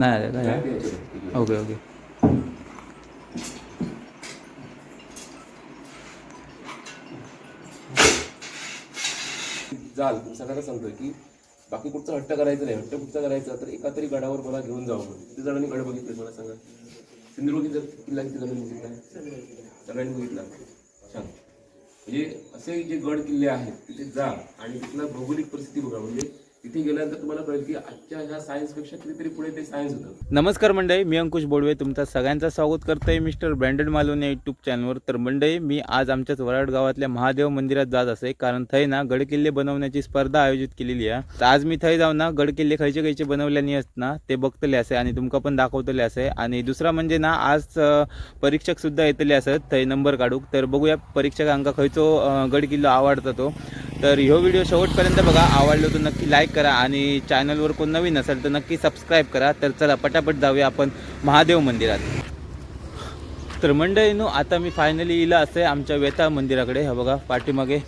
नाही आले? Okay okay. जाल मी सगळ्यांना सांगतोय की बाकी कुठचा हट्ट करायचं नाही हट्ट कुठचा करायचा तर एका तरी गडावर मला घेऊन जावं म्हणून. किती जणांनी गड बघितले मला सांगा? सिंधुदुर्ग किल्ला किती जणांनी बघितला? सगळ्यांनी बघितला. छान. म्हणजे असे जे गड किल्ले आहेत तिथे जा आणि तिथला भौगोलिक परिस्थिती बघा. म्हणजे तिथे गेल्यानंतर तुम्हाला कळेल की आजच्या ह्या सायन्सपेक्षा कितीतरी पुढे ते सायन्स होतं. नमस्कार मंडळी मी अंकुश बोडवे. तुमचा सगळ्यांचं स्वागत करतोय मिस्टर ब्रँडेड मालवण या यूट्यूब चॅनलवर तर मंडळी मी आज आमच्याच वराड गावातल्या महादेव मंदिरात जात असे कारण थंय ना गडकिल्ले बनवण्याची स्पर्धा आयोजित केलेली आहे. तर आज मी थंय जाऊन ना गडकिल्ले खयचे खयचे बनवल्यानी असत ना ते बघतले असे आणि तुमका पण दाखवतले असे. आणि दुसरा म्हणजे ना आज परीक्षक सुद्धा येतले असत थंय नंबर काढूक. तर बघूया परीक्षकांका खयचो गडकिल्लो आवडता तो. तर ह्यो व्हिडिओ शेवटपर्यंत बघा आवडलो तर नक्की लाईक करा आणि चॅनलवर कोण नवीन असेल तर नक्की सबस्क्राईब करा. तर चला पटापट जाऊया आपण महादेव मंदिरात. तर मंडळीनो आता मी फायनली इला असे आमच्या वेता मंदिराकडे. हे बघा पाठीमागे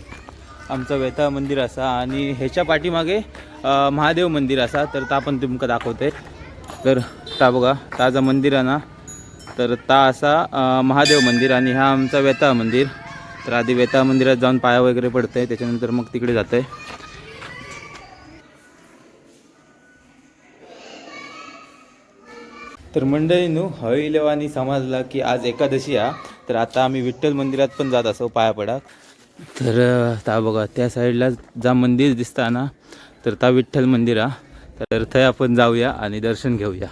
आमचं वेता मंदिर असा आणि ह्याच्या पाठीमागे महादेव मंदिर असा. तर ता पण तुमका दाखवते. तर ता बघा ताजा मंदिर आहे ना? तर ता असा महादेव मंदिर आणि हा आमचा वेता मंदिर. तर आधी वेता मंदिरात जाऊन पाया वगैरे पडतंय. त्याच्यानंतर मग तिकडे जातंय. तर मंडळींनो हळीलेवानी समजला की आज एकादशी हा तर आता आम्ही विठ्ठल मंदिरात पण जात असो पाया पडा तर ता बघा त्या साईडला जा मंदिर दिसता ना तर ता विठ्ठल मंदिर हा तर थंय आपण जाऊया आणि दर्शन घेऊया.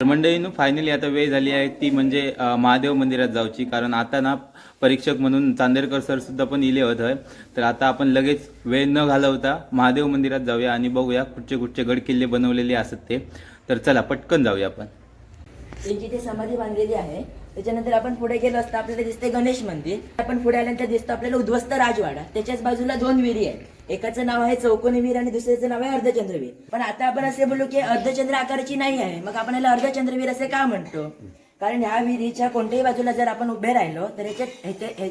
तर मंडळीनं फायनली आता वेळ झाली आहे. ती म्हणजे महादेव मंदिरात जाऊची. कारण आता ना परीक्षक म्हणून चांदेरकर सर सुद्धा पण इले होत आहे तर आता आपण लगेच वेळ न घालवता महादेव मंदिरात जाऊया आणि बघूया कुठचे कुठचे गड किल्ले बनवलेले असत ते. तर चला पटकन जाऊया आपण. त्यांची ते समाधी बांधलेली आहे. त्याच्यानंतर आपण पुढे गेलो असता आपल्याला दिसते गणेश मंदिर. आपण पुढे आल्यानंतर दिसतो आपल्याला उद्ध्वस्त राजवाडा. त्याच्याच बाजूला दोन विहिरी आहेत. एकाचं नाव आहे चौकोनी वीर आणि दुसऱ्याचं नाव आहे अर्धचंद्रवीर पण आता आपण असे बोलू की अर्धचंद्र आकाराची नाही आहे. मग आपण याला अर्धचंद्रवीर असे का म्हणतो? कारण ह्या विहिरीच्या कोणत्याही बाजूला जर आपण उभे राहिलो तर याच्यात ह्याचे- हे-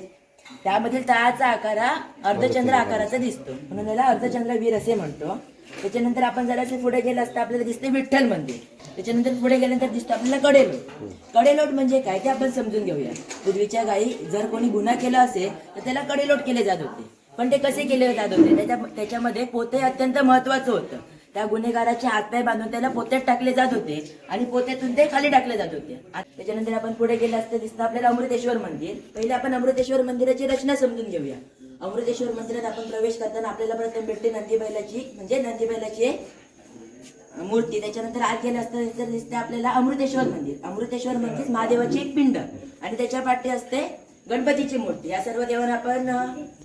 त्यामधील तळाचा आकार हा अर्धचंद्र आकाराचा दिसतो. म्हणून याला अर्धचंद्र विहीर असे म्हणतो. त्याच्यानंतर आपण जरासे पुढे गेलं असता आपल्याला दिसते विठ्ठल मंदिर. त्याच्यानंतर पुढे गेल्यानंतर दिसतो आपल्याला कडेलोट. कडेलोट म्हणजे काय? ते आपण समजून घेऊया. पूर्वीच्या गायी जर कोणी गुन्हा केला असेल तर त्याला कडेलोट केले जात होते. पण ते कसे केले जात होते? त्याच्या त्याच्यामध्ये पोते अत्यंत महत्वाचं होतं. त्या गुन्हेगाराचे हातपाय बांधून त्याला पोत्यात टाकले जात होते आणि पोत्यातून ते खाली टाकले जात होते. त्याच्यानंतर आपण पुढे गेलं असतं दिसतं आपल्याला अमृतेश्वर मंदिर. पहिले आपण अमृतेश्वर मंदिराची रचना समजून घेऊया. अमृतेश्वर मंदिरात आपण प्रवेश करताना आपल्याला प्रथम भेटते नंदी बैलाची म्हणजे नंदी बैलाची मूर्ती. त्याच्यानंतर आत गेलं असतं तर दिसते आपल्याला अमृतेश्वर मंदिर. अमृतेश्वर म्हणजे महादेवाची एक पिंड. आणि त्याच्या पाठी असते गणपतीची मूर्ती. या सर्व देवांना आपण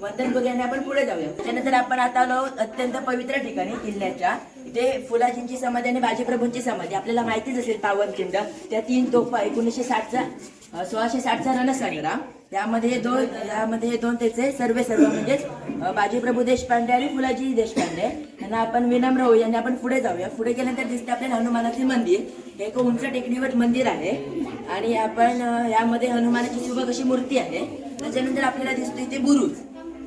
वंदन करूया आणि आपण पुढे जाऊया. त्याच्यानंतर आपण आता आलो अत्यंत पवित्र ठिकाणी किल्ल्याच्या. ते फुलाजींची समाधी आणि बाजीप्रभूंची समाधी. आपल्याला माहितीच असेल पावनखिंड त्या तीन तोफा एकोणीसशे साठचा सोळाशे साठचा रणसंग्राम त्यामध्ये दोन यामध्ये दोन त्याचे सर्वे सर्व म्हणजेच बाजीप्रभू देशपांडे आणि फुलाजी देशपांडे. यांना आपण विनम्र होऊ यांनी आपण पुढे जाऊया. पुढे गेल्यानंतर दिसते आपल्याला हनुमानाचे मंदिर. हे एक उंच टेकडीवर मंदिर आहे. आणि आपण यामध्ये हनुमानाची सुबक अशी मूर्ती आहे त्याच्यानंतर आपल्याला दिसतो इथे बुरुज.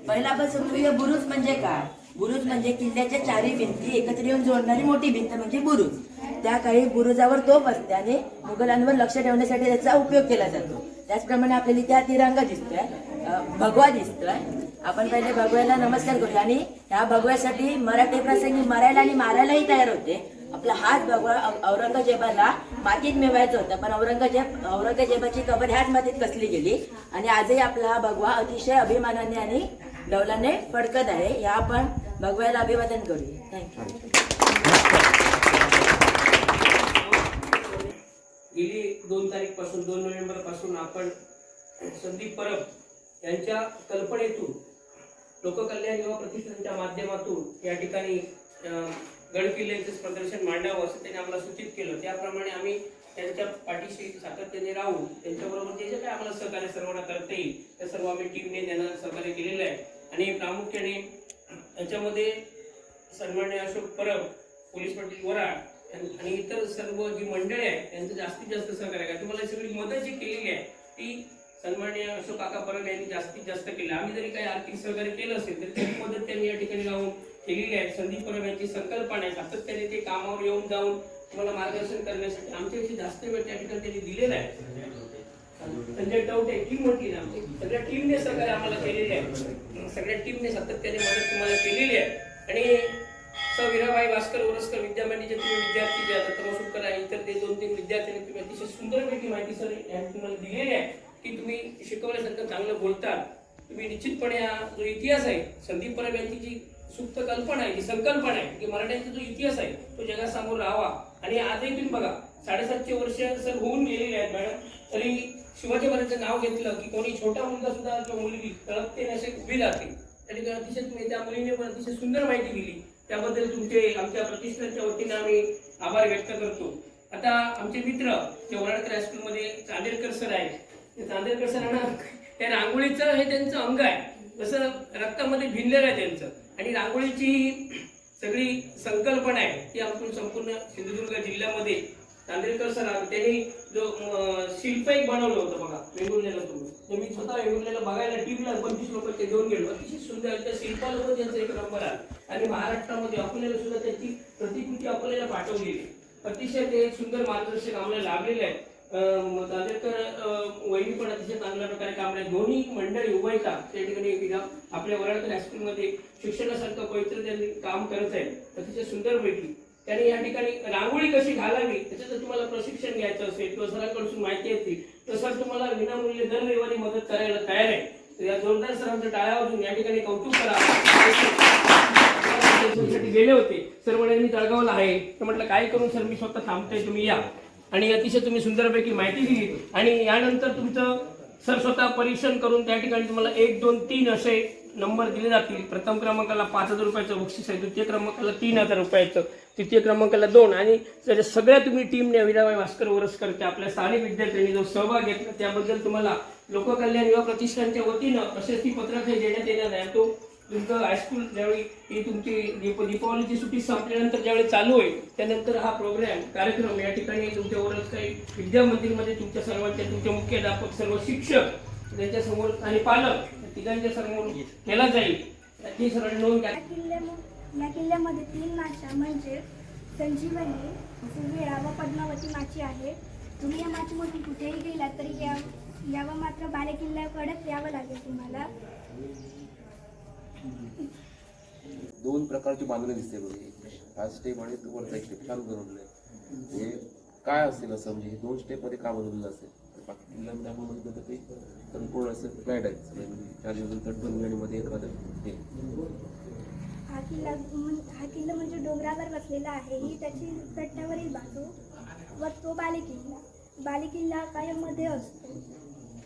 पहिला आपण समजूया बुरुज म्हणजे काय? बुरुज म्हणजे किल्ल्याच्या चारी भिंती एकत्र येऊन जोडणारी मोठी भिंत म्हणजे बुरुज. त्या काळी बुरुजावर तो असते आणि मुघलांवर लक्ष ठेवण्यासाठी त्याचा उपयोग केला जातो. त्याचप्रमाणे आपल्याला त्या तिरंगा दिसतोय भगवा दिसतोय. आपण पहिले भगव्याला नमस्कार करूया आणि ह्या भगव्यासाठी मराठी प्रसंगी मरायला आणि मारायलाही तयार होते. आपला हात भगवा औरंगजेबाला मातीत मिळवायचं होतं पण औरंगजेब औरंगजेबाची कबर ह्याच मातीत कसली गेली? आणि आजही आपला हा भगवा अतिशय अभिमानाने आणि डौलाने फडकत आहे. या आपण भगवायला अभिवादन करूया थँक्यू गेली दोन तारीखपासून दोन नोव्हेंबरपासून आपण संदीप परब यांच्या कल्पनेतून लोककल्याण युवा प्रतिष्ठानच्या माध्यमातून या ठिकाणी अं, गडकिल्ल्यांचे प्रदर्शन मांडावं असं त्यांनी आम्हाला सूचित केलं. त्याप्रमाणे आम्ही त्यांच्या पाठीशी सातत्याने राहून त्यांच्याबरोबर जे जे काही आम्हाला सहकार्य सर्वांना करता येईल त्या सर्व आम्ही टीमने त्यांना सहकार्य केलेलं आहे. आणि प्रामुख्याने याच्यामध्ये सन्मान्य अशोक परब पोलीस पाटील वराड आणि इतर सर्व जी मंडळी आहेत त्यांचं जास्तीत जास्त सहकार्य तुम्हाला सगळी मदत जी केलेली आहे ती सन्मान्य अशोक काका परब यांनी जास्तीत जास्त केलं. आम्ही जरी काही आर्थिक सहकार्य केलं असेल तर त्याची मदत त्यांनी या ठिकाणी लावून केलेली आहे. संदीप परब यांची संकल्पना आहे सातत्याने ते कामावर येऊन जाऊन तुम्हाला मार्गदर्शन करण्यासाठी आमच्याविषयी जास्त वेळ त्या ठिकाणी त्यांनी दिलेला आहे. संजय टवटे टीम म्हटली ना सगळ्या टीमने सहकार्य आम्हाला केलेले आहे. सगळ्या टीमने सातत्याने मदत तुम्हाला केलेली आहे. आणि स. विराबाई भास्कर ओरसकर विद्यामंडळीचे तुम्ही विद्यार्थी जे आता तमसुकर आहे इतर ते दोन तीन विद्यार्थ्यांनी तुम्ही अतिशय सुंदरपैकी माहिती सर यांनी तुम्हाला दिलेली आहे की तुम्ही शिकवल्यासारखं चांगलं बोलता तुम्ही निश्चितपणे हा जो इतिहास आहे संदीप परब यांची जी सुप्त कल्पना आहे जी संकल्पना आहे की मराठ्यांचा जो इतिहास आहे तो जगासमोर राहावा. आणि आजही तुम्ही बघा साडेसातशे वर्ष सर होऊन गेलेले आहेत मॅडम. तरी शिवाजी महाराजांचं नाव घेतलं की कोणी छोटा मुलगा सुद्धा किंवा मुलगी तळपते असे उभी राहते. त्या ठिकाणी अतिशय तुम्ही त्या मुलीने पण अतिशय सुंदर माहिती दिली. त्याबद्दल तुमचे आमच्या प्रतिष्ठानच्या वतीने आम्ही आभार व्यक्त करतो. आता आमचे मित्र जे वराडकर हायस्कूलमध्ये चांदेरकर सर आहेत. ते चांदेरकर सरांना त्या रांगोळीचं हे त्यांचं अंग आहे. जसं रक्तामध्ये भिनलेलं आहे त्यांचं. आणि रांगोळीची सगळी संकल्पना आहे ती आपण संपूर्ण सिंधुदुर्ग जिल्ह्यामध्ये चांदेरकर सर त्यांनी जो शिल्प एक बनवलं होतं बघा वेंगुर्ल्याला तुम्ही. तर मी स्वतः वेंगुर्ल्याला बघायला टीमला पंचवीस लोक ते घेऊन गेलो. अतिशय सुंदर त्या शिल्पाला पण त्यांचा एक नंबर आला आणि महाराष्ट्रामध्ये अकोल्याला सुद्धा त्याची प्रतिकृती अकोल्याला पाठवलेली अतिशय ते एक सुंदर मार्गदर्शक आम्हाला लाभलेलं आहे अं, वहिनी पण अतिशय चांगल्या प्रकारे काम आहे दोन्ही मंडळी उभयता त्या ठिकाणी एकदा आपल्या वराडकर हायस्कूलमध्ये शिक्षणासारखं पवित्र त्यांनी काम करत आहे अतिशय सुंदर पैकी त्यांनी या ठिकाणी रांगोळी कशी घालावी त्याचं जर तुम्हाला प्रशिक्षण घ्यायचं असेल किंवा सरांकडून माहिती येतील तर सर तुम्हाला विनामूल्य दर रविवारी मदत करायला तयार आहे. तर या जोरदार सरांचं टाळ्या वाजून या ठिकाणी कौतुक करा. गेले होते. सर म्हणे मी जळगावला आहे. तर म्हटलं काय करून सर मी स्वतः थांबतोय तुम्ही या. आणि अतिशय तुम्ही सुंदरपैकी माहिती दिली. आणि यानंतर तुमचं सर स्वतः परीक्षण करून त्या ठिकाणी तुम्हाला एक दोन तीन असे नंबर दिले जातील. प्रथम क्रमांकाला पाच हजार रुपयाचं बक्षीस आहे द्वितीय क्रमांकाला तीन हजार रुपयाचं तृतीय क्रमांकाला दोन. आणि त्याच्या सगळ्या तुम्ही टीमने विराबाई भास्कर वरसकरच्या आपल्या स्थानिक विद्यार्थ्यांनी जो सहभाग घेतला त्याबद्दल तुम्हाला लोककल्याण युवा प्रतिष्ठानच्या वतीनं प्रशस्ती पत्रक हे देण्यात येणार आहे. तो तुमचं हायस्कूल ज्यावेळी ही तुमची दीप दीपावलीची सुट्टी संपल्यानंतर ज्यावेळी चालू होईल त्यानंतर हा प्रोग्राम कार्यक्रम या ठिकाणी तुमच्या वरच काही विद्या मंदिरमध्ये तुमच्या सर्वांच्या तुमचे मुख्याध्यापक सर्व शिक्षक त्यांच्यासमोर आणि पालक तिघांच्या समोर केला जाईल. याची सर्वांनी नोंद घ्या या किल्ल्या या किल्ल्यामध्ये तीन माशा म्हणजे संजीवनी सुवेळा व पद्मावती माची आहे. तुम्ही या माचीमधून कुठेही गेलात तरी या यावं मात्र बाले किल्ल्याकडेच यावं लागेल तुम्हाला. दोन प्रकारची बांधणी दिसते बघ. हा स्टेप आणि तो वरचा एक स्टेप छान बनवलेलं आहे हे काय असेल असं? म्हणजे हे दोन स्टेपमध्ये का बनवलेलं असेल? बाकी बघितलं तर ते संपूर्ण असं फ्लॅट आहे. म्हणजे चार दिवस तटबंदी आणि मध्ये एखादं हे. हा किल्ला म्हण- हा किल्ला म्हणजे डोंगरावर बसलेला आहे. ही त्याची तट्ट्यावरील बाजू व तो बाले किल्ला बाले किल्ला कायममध्ये असतो.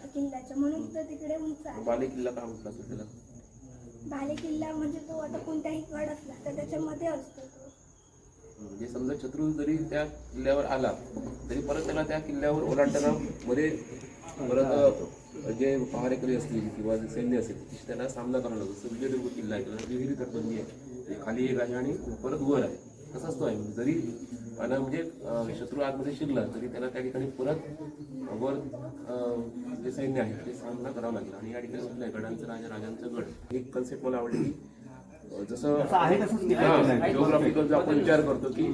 किल्ल्याच्या म्हणून तो तिकडे उंच आहे. बाले किल्ला का म्हटला असेल त्याला? बाले किल्ला म्हणजे तो आता कोणत्याही गड असला तर त्याच्यामध्ये असतो. म्हणजे समजा शत्रू जरी त्या किल्ल्यावर आला तरी परत त्याला त्या किल्ल्यावर ओलांडताना मध्ये परत जे पहारेकरी असतील किंवा जे सैन्य असेल त्याची त्याला सामना करावा लागतो. जसं विजयदुर्ग किल्ला आहे त्याला विहिरी तटबंदी आहे. खाली एक आहे आणि परत वर आहे. तसाच तो आहे. म्हणजे जरी आणि म्हणजे शत्रू आतमध्ये शिरला तरी त्याला त्या ठिकाणी परत वर जे सैन्य आहे ते सामना करावा लागेल. आणि या ठिकाणी सुद्धा गडांचं राजा राजांचं गड. एक कन्सेप्ट मला आवडली की जसं जिओग्राफिकल आपण विचार करतो की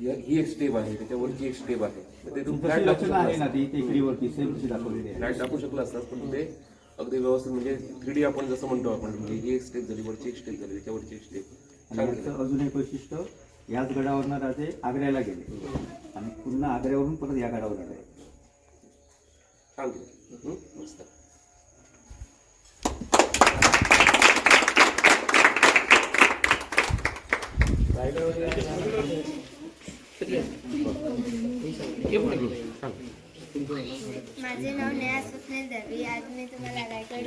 हि- एक स्टेप आहे त्याच्यावरची एक स्टेप आहे. ते फ्लॅट आहे शकला असतात पण ते अगदी व्यवस्थित म्हणजे थ्री डी आपण जसं म्हणतो आपण म्हणजे ही एक स्टेप झाली वरची एक स्टेप झाली त्याच्यावरची एक स्टेप अजून एक वैशिष्ट्य याच गडावरनं राजे आग्र्याला गेले. आणि पुन्हा आग्र्यावरून परत या गडावर आले हं? मस्त माझे नाव नेहा स्वप्नील दवी आज मी तुम्हाला रायगड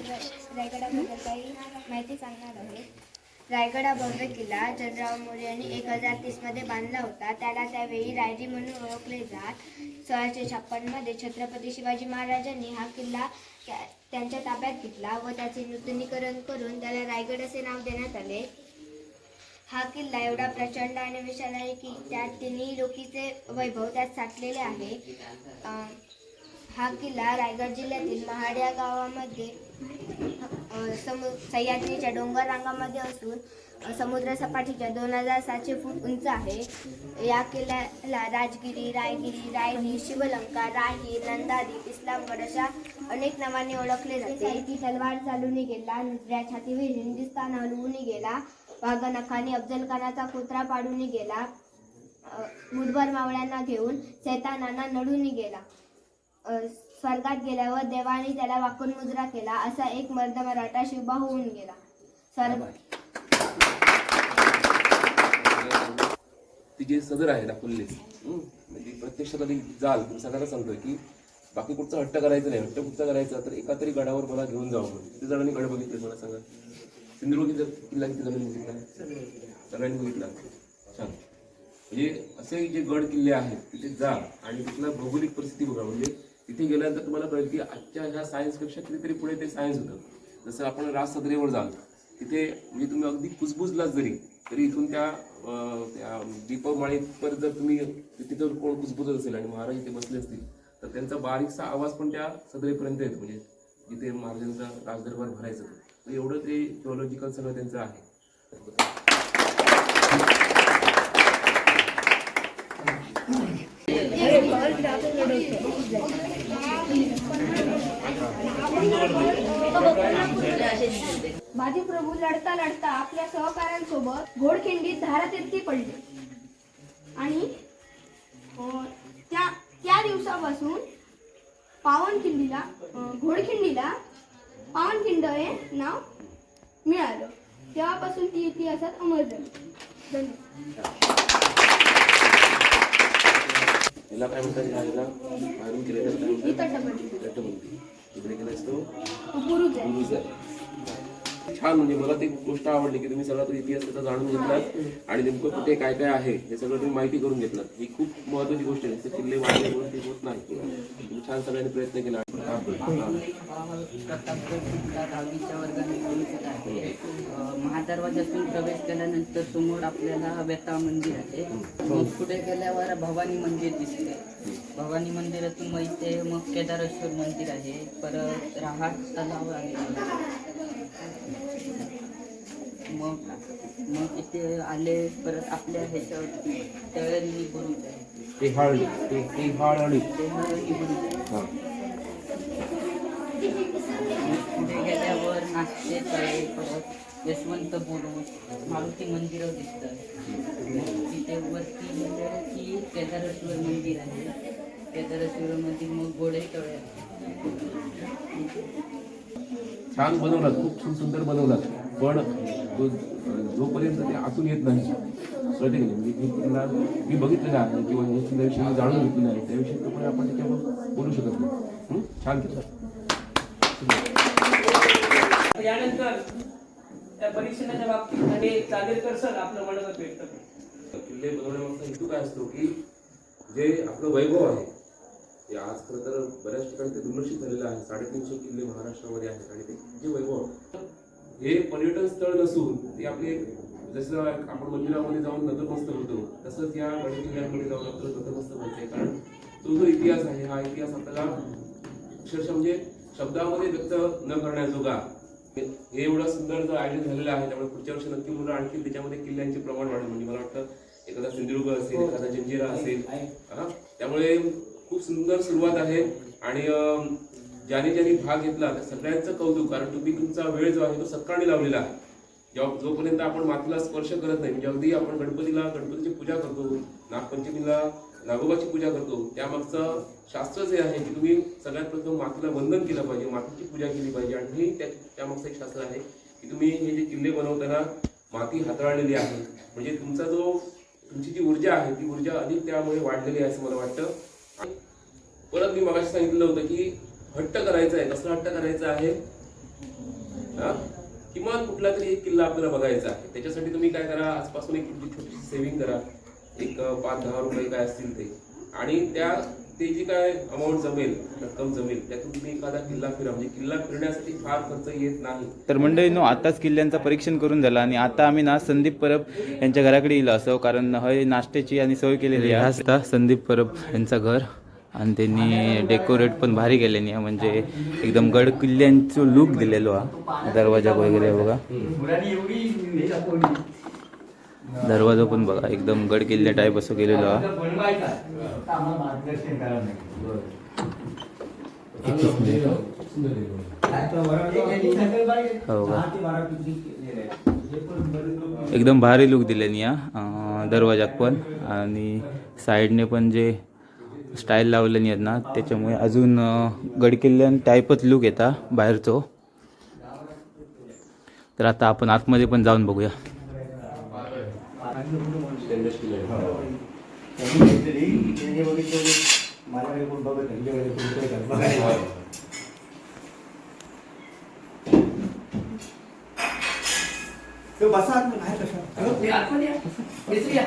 रायगडाबद्दल काही माहिती सांगणार आहोत रायगड हा भव्य किल्ला चंद्रराव मोरे यांनी एक हजार तीसमध्ये बांधला होता. त्याला त्यावेळी रायरी म्हणून ओळखले जात. सोळाशे छप्पनमध्ये छत्रपती शिवाजी महाराजांनी हा किल्ला त्यांच्या ताब्यात घेतला व त्याचे नूतनीकरण करून त्याला रायगड असे नाव देण्यात आले. हा किल्ला एवढा प्रचंड आणि विशाल आहे की त्यात तिन्ही लोकीचे वैभव त्यात साठलेले आहे. हा किल्ला रायगड जिल्ह्यातील महाड या गावामध्ये समु सह्याद्रीच्या डोंगर रांगामध्ये असून समुद्रसपाटीच्या समुद्र सपाटीच्या दोन हजार सातशे फूट उंच आहे. या किल्ल्याला राजगिरी रायगिरी रायनी शिवलंका राही नंदादी इस्लामगड अशा अनेक नावांनी ओळखले जाते. तलवार चालून गेला नुसऱ्या छातीवर हिंदुस्थान हलवून गेला वाघनखानी अफजल खानाचा कुत्रा पाडून गेला मुठभर मावळ्यांना घेऊन सैतानांना नडून गेला. स्वर्गात गेल्यावर देवाने त्याला वाकून मुजरा केला. असा एक मर्द मराठा शिवबा होऊन गेला. स्वर्ग ती जे सदर आहे दाखवलेली हं? म्हणजे प्रत्यक्षात आधी जाल. तुम्ही सगळ्यांना सांगतोय की बाकी कुठचा हट्ट करायचा नाही. हट्ट कुठचा करायचा? तर एका तरी गडावर मला घेऊन जावं म्हणून. किती जणांनी गड बघितले मला सांगा. सिंधुदुर्ग किती किल्ला किती जणांनी बघितला सगळ्यांनी बघितला. छान. म्हणजे असे जे गड किल्ले आहेत तिथे जा आणि तिथला भौगोलिक परिस्थिती बघा. म्हणजे तिथे गेल्यानंतर तुम्हाला कळेल की आजच्या ह्या सायन्सपेक्षा कितीतरी पुढे ते सायन्स होतं. जसं आपण राज सदरेवर जाल तिथे म्हणजे तुम्ही अगदी कुजबुजलाच जरी तरी इथून त्या अं, त्या दीपमाळीपर जर तुम्ही तिथं कोण कुजबुजत असेल आणि महाराज इथे बसले असतील तर त्यांचा बारीकसा आवाज पण त्या सदरेपर्यंत येतो म्हणजे जिथे महाराजांचा राजदरबार भरायचं तर एवढं ते थिओलॉजिकल सगळं त्यांचं आहे. बाजी प्रभू लढता लढता आपल्या सहकाऱ्यांसोबत घोडखिंडीत धारातीर्थी पडले. आणि त्या त्या दिवसापासून पावनखिंडीला घोडखिंडीला पावनखिंड हे नाव मिळालं. तेव्हापासून ती इतिहासात अमर झाली. धन्यवाद. याला काय म्हणतात ह्या याला बाहेरून केलेलं काय ही म्हणतात तटबंदी तटबंदी इकडे केलास तो बुरुज आहे गुरुज आहे छान म्हणजे मला ती गोष्ट आवडली की तुम्ही सगळा तो इतिहास त्याचा जाणून घेतलात आणि नेमकं कुठे काय काय आहे हे सगळं तुम्ही माहिती करून घेतलात ही खूप महत्वाची गोष्ट आहे ते किल्ले वाढल्यामुळे ते होत नाही तुम्ही छान सगळ्यांनी प्रयत्न केला दहावीच्या वर्गाने बघितलं आहे. महादरवाजातून प्रवेश केल्यानंतर समोर आपल्याला व्यता मंदिर आहे. मग पुढे गेल्यावर भवानी मंदिर दिसते. भवानी मंदिरातून मग इथे मग केदारेश्वर मंदिर आहे. परत रहाट तलाव आहे. मग मग इथे आले परत आपल्या ह्याच्यावरती तळणी बुरुज आहे ते हाळी ते ते हाळी ते हळणी बुरुज आहे गेल्यावर तळे परत यशवंत बुरुज मारुती मंदिरं दिसतं तिथे वरती म्हणजे गेलं की केदारेश्वर मंदिर आहे. केदारेश्वर मंदिर मग गोडे तळे छान बनवलात खूप सुंदर बनवलात. पण तो जोपर्यंत ते आतून येत नाही कळते की नाही? म्हणजे मी किल्ला मी बघितलेला आहे किंवा या जाणून घेतलेलं आहे त्याविषयी आपण त्याच्यावर बोलू शकत नाही. छान केलं. यानंतर त्या परीक्षणाच्या बाबतीत आणि चांदेरकर सर आपलं मनोगत व्यक्त किल्ले बनवण्यामागचा हेतू काय असतो की जे आपलं वैभव आहे ते आज खरं तर बऱ्याच ठिकाणी ते दुर्लक्षित झालेलं आहे. साडेतीनशे किल्ले महाराष्ट्रामध्ये आहेत आणि ते जे वैभव हे पर्यटन स्थळ नसून ते आपले जसं आपण मंदिरामध्ये जाऊन नतमस्त होतो तसंच या गणेश किल्ल्यांमध्ये जाऊन आपलं नतमस्तक होते कारण तो जो इतिहास आहे हा इतिहास आपल्याला अक्षरशः म्हणजे शब्दामध्ये व्यक्त न करण्याजोगा हे हे एवढं सुंदर जो आयोजन झालेलं आहे त्यामुळे पुढच्या वर्षी नक्की मुलं आणखी त्याच्यामध्ये किल्ल्यांचे प्रमाण वाढेल. म्हणजे मला वाटतं एखादा सिंधुदुर्ग असेल एखादा जंजिरा असेल हा? त्यामुळे खूप सुंदर सुरुवात आहे आणि ज्याने ज्याने भाग घेतला त्या सगळ्यांचं कौतुक कारण तुम्ही तुमचा वेळ जो आहे तो सत्कारणी लावलेला आहे. जेव्हा जोपर्यंत आपण मातीला स्पर्श करत नाही म्हणजे अगदी आपण गणपतीला गणपतीची पूजा करतो नागपंचमीला नागोबाची पूजा करतो. त्यामागचं शास्त्र जे आहे की तुम्ही सगळ्यात प्रथम मातीला वंदन केलं पाहिजे मातीची पूजा केली पाहिजे. आणि हे त्या त्यामागचं एक शास्त्र आहे की तुम्ही हे जे किल्ले बनवताना माती हाताळलेली आहे. म्हणजे तुमचा जो तुमची जी ऊर्जा आहे ती ऊर्जा अधिक त्यामुळे वाढलेली आहे असं मला वाटतं. परत मी मगाशी सांगितलं होतं की हट्ट करायचा आहे. कसला हट्ट करायचा आहे? किमान कुठला तरी एक किल्ला आपल्याला बघायचा आहे. त्याच्यासाठी तुम्ही काय करा? आजपासून एक तुमची छोटीशी सेव्हिंग करा. एक पाच दहा रुपये काय असतील ते. आणि त्या ते जी काय अमाऊंट जमेल रक्कम जमेल त्यातून तुम्ही एखादा किल्ला फिरा. म्हणजे किल्ला फिरण्यासाठी फार खर्च येत नाही. तर मंडळीनो आताच किल्ल्यांचं परीक्षण करून झालं आणि आता आम्ही ना संदीप परब यांच्या घराकडे येलो असो कारण हय नाश्त्याची आणि सोय केलेली आहे. हा असता संदीप परब यांचं घर आणि त्यांनी डेकोरेट पण भारी केल्यानी आहे. म्हणजे एकदम गड किल्ल्यांचं लुक दिलेलो हा दरवाजा वगैरे बघा. दरवाजा पण बघा एकदम गड किल्ले टाईप असं केलेलो हा. हो का? एकदम भारी लुक दिल्यानी या दरवाजाक पण. आणि साईडने पण जे स्टाईल लावलेली आहेत ना त्याच्यामुळे अजून गडकिल्ल्यान टाईपच लुक येता बाहेरचो. तर आता आपण आतमध्ये पण जाऊन बघूया. स्टेनलेस स्टील आहे माझ्याकडे कोण बघत नाही, तुझ्याकडे कोण काय करत बघायला. तो बसा आतमध्ये, बाहेर कशा या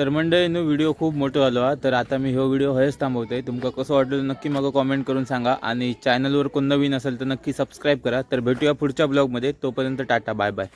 तर मंडळीनं व्हिडिओ खूप मोठं झालो हा. तर आता मी हो व्हिडिओ हेच थांबवतोय. तुमका कसं वाटलं नक्की मला कॉमेंट करून सांगा. आणि चॅनलवर कोण नवीन असेल तर नक्की सबस्क्राईब करा. तर भेटूया पुढच्या ब्लॉगमध्ये तोपर्यंत टाटा बाय बाय